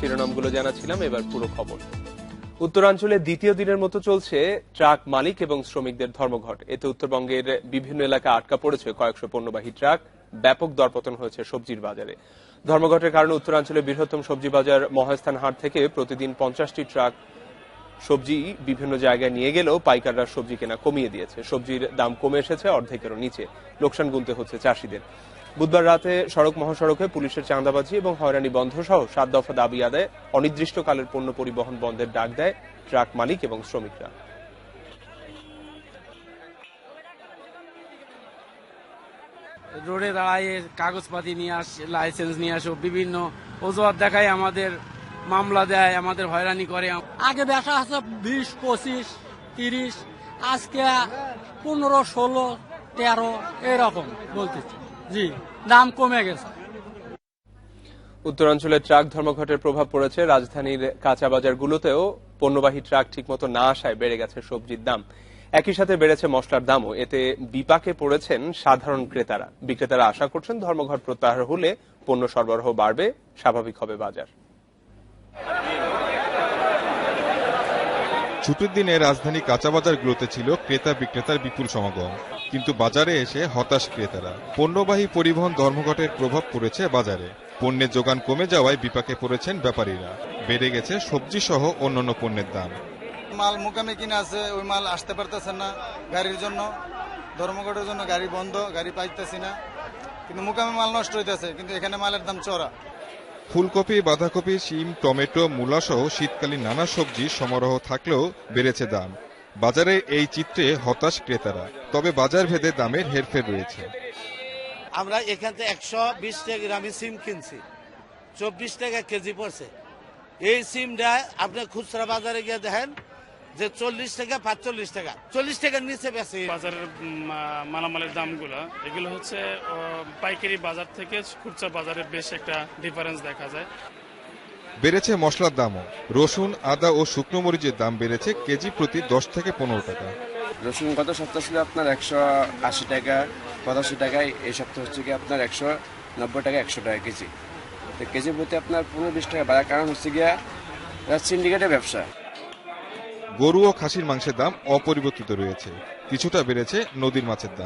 শিরোনামগুলো জানাছিলাম এবার পুরো খবর। উত্তরাঞ্চলে দ্বিতীয় দিনের মতো চলছে ট্রাক মালিক এবং শ্রমিকদের ধর্মঘট। এতে উত্তরবঙ্গের বিভিন্ন এলাকা আটকা পড়েছে কয়েকশো পণ্যবাহী ট্রাক। ব্যাপক দরপতন হয়েছে সবজির বাজারে। ধর্মঘটের কারণে উত্তরাঞ্চলে বৃহত্তম সবজি বাজার মহাস্থান হাট থেকে প্রতিদিন পঞ্চাশটি ট্রাক সবজি বিভিন্ন জায়গায় নিয়ে গেলেও পাইকাররা সবজি কেনা কমিয়ে দিয়েছে। সবজির দাম কমে এসেছে, অর্ধেকেরও নিচে। লোকসান গুনতে হচ্ছে চাষিদের। বুধবার রাতে সড়ক মহাসড়কে পুলিশের চাঁদাবাজি এবং হয়রানি বন্ধ সহ সাত দফা দাবি আদায় অনির্দিষ্টকালের পণ্য পরিবহন বন্ধের ডাক দেয় ট্রাক মালিক এবং শ্রমিকরা। রোডে দাঁড়ায় কাগজপাতি নিয়ে আস, লাইসেন্স নিয়ে আসো, বিভিন্ন অজুহাত দেখায় আমাদের মামলা দেয় আমাদের হয়রানি করে। আগে বেচা আছে বিশ পঁচিশ তিরিশ আজকে পনেরো ষোলো তেরো এরকম বলতেছি। জি দাম কমে গেছে। উত্তরাঞ্চলে ট্রাক ধর্মঘটের প্রভাব পড়েছে। রাজধানীর কাঁচা বাজারগুলোতেও পণ্যবাহী ট্রাক ঠিকমতো না আসায় বেড়ে গেছে সবজির দাম। একই সাথে বেড়েছে মশলার দামও। এতে বিপাকে পড়েছেন সাধারণ ক্রেতারা। বিক্রেতারা আশা করছেন ধর্মঘট প্রত্যাহার হলে পণ্য সরবরাহ বাড়বে স্বাভাবিক হবে বাজার। ছুটির দিনে রাজধানী কাঁচাবাজারগুলোতে ছিল ক্রেতা বিক্রেতার বিপুল সমাগম। কিন্তু বাজারে এসে হতাশ ক্রেতারা। পণ্যবাহী পরিবহন ধর্মঘটের প্রভাব পড়েছে বাজারে। পণ্যের যোগান কমে যাওয়ায় বিপাকে পড়েছেন ব্যাপারীরা। বেড়ে গেছে সবজি সহ অন্যান্য পণ্যের দাম। মাল মুকামে কিনে আছে, ওই মাল আসতে পারতেছে না গাড়ির জন্য। ধর্মঘটের জন্য গাড়ি বন্ধ, গাড়ি পাইতেছি না। কিন্তু মুকামে মাল নষ্ট হইতেছে, কিন্তু এখানে মালের দাম চড়া ফুলকপি, বাঁধাকপি, শিম, টমেটো, মূলাসহ শীতকালীন নানা সবজি সমারোহ থাকলেও বেড়েছে দাম। বাজারে এই চিত্রে হতাশ ক্রেতারা, তবে বাজার ভেদে দামের হেরফের রয়েছে। আমরা এখান থেকে একশো বিশ টাকা গ্রামে সিম কিনছি। চব্বিশ টাকা কেজি পড়ছে। এই সিমটা আপনি খুচরা বাজারে গিয়ে দেখেন যে চল্লিশ টাকা পাঁচচল্লিশ টাকা। চল্লিশ টাকার নিচে বেশি। বাজারের মালামালের দামগুলো এগুলো হচ্ছে পাইকারি বাজার থেকে খুচরা বাজারে বেশ একটা ডিফারেন্স দেখা যায়। বেড়েছে মশলার দামও। রসুন আদা ও শুকনো মরিচের দাম বেড়েছে কেজি প্রতি দশ থেকে পনেরো টাকা। রসুন গত সপ্তাহ ছিল আপনার একশো আশি টাকা পঁচাশি টাকায় এই সপ্তাহ হচ্ছে কি আপনার একশো নব্বই টাকা একশো টাকা কেজি। তো কেজি প্রতি আপনার পনেরো বিশ টাকা বাড়ার কারণ হচ্ছে গিয়া সিন্ডিকেটের ব্যবসা। গরু ও খাসির মাংসের দাম অপরিবর্তিত রয়েছে। কিছুটা বেড়েছে নদীর মাছের দাম।